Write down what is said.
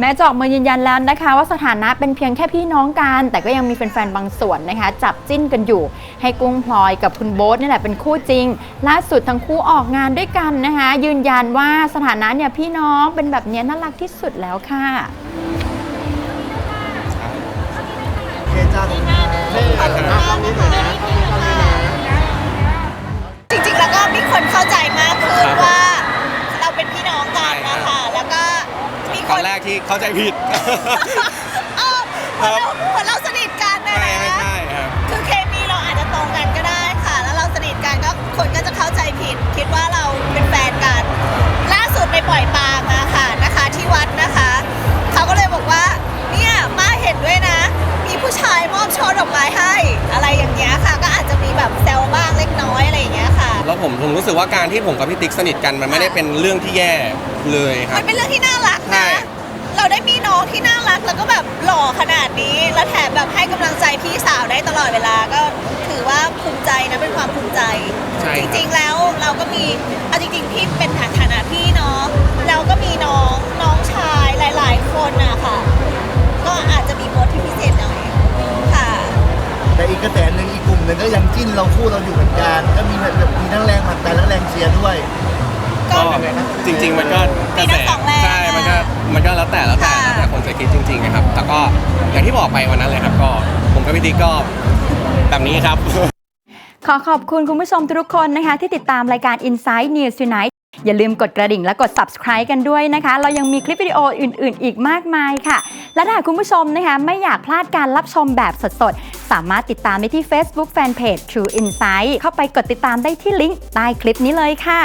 แม้จะออกมายืนยันแล้วนะคะ ว่าสถานะเป็นเพียงแค่พี่น้องกัน แต่ก็ยังมีแฟนๆบางส่วนนะคะ จับจิ้นกันอยู่ ให้กุ้งพลอยกับคุณโบ๊ทนี่แหละเป็นคู่จริง ล่าสุดทั้งคู่ออกงานด้วยกันนะคะ ยืนยันว่าสถานะเนี่ยพี่น้องเป็นแบบเนี้ยน่ารักที่สุดแล้วค่ะโอเคจ้าขอบคุณครับอะกล้องนี้หน่อยนะกล้องนี้กล้องนี้นะจริงๆแล้วก็มีคนเข้าใจมากขึ้นครับว่าเราเป็นพี่น้องกันนะคะ แล้วก็มีค ต อนนแรกที่เข้าใจผิด เออเหมือนเราเหมือนเราสนิทกันนะไม่ไม่นะใช่ครับ คือเคมีเราอาจจะตรงกันก็ได้ค่ะ แล้วเราสนิทกันก็คนก็จะเข้าใจผิด คิดว่าเราเป็นแฟนกัน ล่าสุดไปปล่อยปลามาค่ะนะคะ ที่วัดนะคะ เขาก็เลยบอกว่า เนี่ยป้าเห็นด้วยนะ มีผู้ชายมอบช่อดอกไม้ให้ อะไรอย่างเงี้ยค่ะ ก็อาจจะมีแบบแซวบ้างเล็กน้อยอะไรอย่างเงี้ยค่ะ แล้วผมผมรู้สึกว่าการที่ผมกับพี่ติ๊กสนิทกันมันไม่ได้เป็นเรื่องที่แย่เลยครัมับ นเป็นเรื่องที่น่ารักใช่นะ เราได้มีน้องที่น่ารักแล้วก็แบบหล่อขนาดนี้ แล้วแถมแบบให้กำลังใจพี่สาวได้ตลอดเวลาก็ถือว่าภูมิใจนะเป็นความภูมิใจ ใช่จครับ ริงๆแล้วเราก็มีเอาจริงๆพี่เป็นฐานะพี่เนาะเราก็มีน้องน้องชายหลาย ๆ คนอะค่ะ ก็อาจจะมีบทที่พิเศษหน่อยค่ะ แต่อีกกระแสหนึ่งอีกกลุ่มหนึ่งก็ยังจิ้นเราคู่เราอยู่เหมือนกันก็มีแบบมีทั้งแรงผลักดันและแรงเชียร์ด้วยก็ก็ จริง ๆ มันก็กระแสมีทั้งสองแรงใช่มันก็มันก็แล้วแต่แล้วแต่ค่ะ แล้วแต่คนจะคิดจริงๆนะครับแต่ก็อย่างที่บอกไปวันนั้นเลยครับ ก็ผมกับพี่ติ๊กก็แบบนี้ครับ ขอขอบคุณคุณผู้ชมทุกคนนะคะ ที่ติดตามรายการ Inside News Tonight อย่าลืมกดกระดิ่งและกด subscribe กันด้วยนะคะ เรายังมีคลิปวิดีโออื่น ๆ อีกมากมายค่ะ และถ้าหากคุณผู้ชมนะคะ ไม่อยากพลาดการรับชมแบบสด ๆ สามารถติดตามได้ที่ Facebook Fanpage True Insight เข้าไปกดติดตามได้ที่ลิงก์ใต้คลิปนี้เลยค่ะ